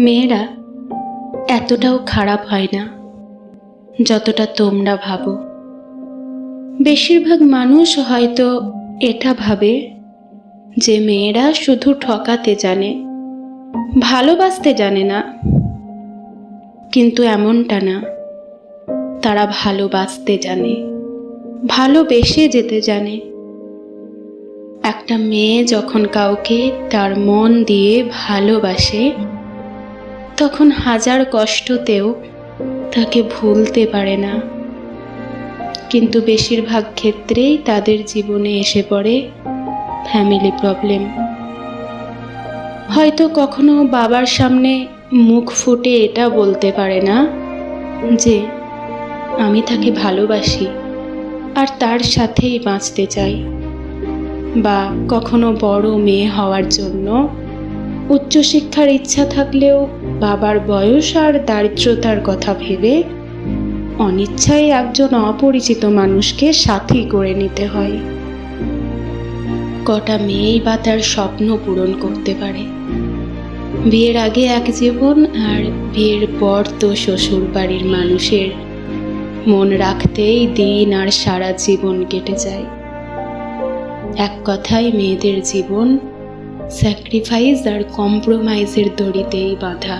মেয়েরা, এতটাও খারাপ হয় না, যতটা তোমরা ভাবো। বেশিরভাগ মানুষ হয়তো এটা ভাবে যে মেয়েরা শুধু ঠকাতে জানে, ভালোবাসতে জানে না। কিন্তু এমনটা না, তারা ভালোবাসতে জানে, ভালোবেসে যেতে জানে। একটা মেয়ে যখন কাউকে তার মন দিয়ে ভালোবাসে তখন হাজার কষ্টতেও তাকে ভুলতে পারে না। কিন্তু বেশিরভাগ ক্ষেত্রেই তাদের জীবনে এসে পড়ে ফ্যামিলি প্রবলেম হয়তো কখনো বাবার সামনে মুখ ফুটে এটা বলতে পারে না যে, আমি তাকে ভালোবাসি আর তার সাথেই বাঁচতে চাই। বা, কখনো বড় মেয়ে হওয়ার জন্য উচ্চশিক্ষার ইচ্ছা থাকলেও বাবার বয়স আর দারিদ্রতার কথা ভেবে অনিচ্ছায় একজন অপরিচিত মানুষকে সাথী করে নিতে হয়। কটা মেয়েই বা তার স্বপ্ন পূরণ করতে পারে। বিয়ের আগে এক জীবন আর বিয়ের পর তো শ্বশুর বাড়ির মানুষের মন রাখতেই দিন আর সারা জীবন কেটে যায়। এক কথায় মেয়েদের জীবন স্যাক্রিফাইস আর কম্প্রোমাইজের দড়িতেই বাঁধা।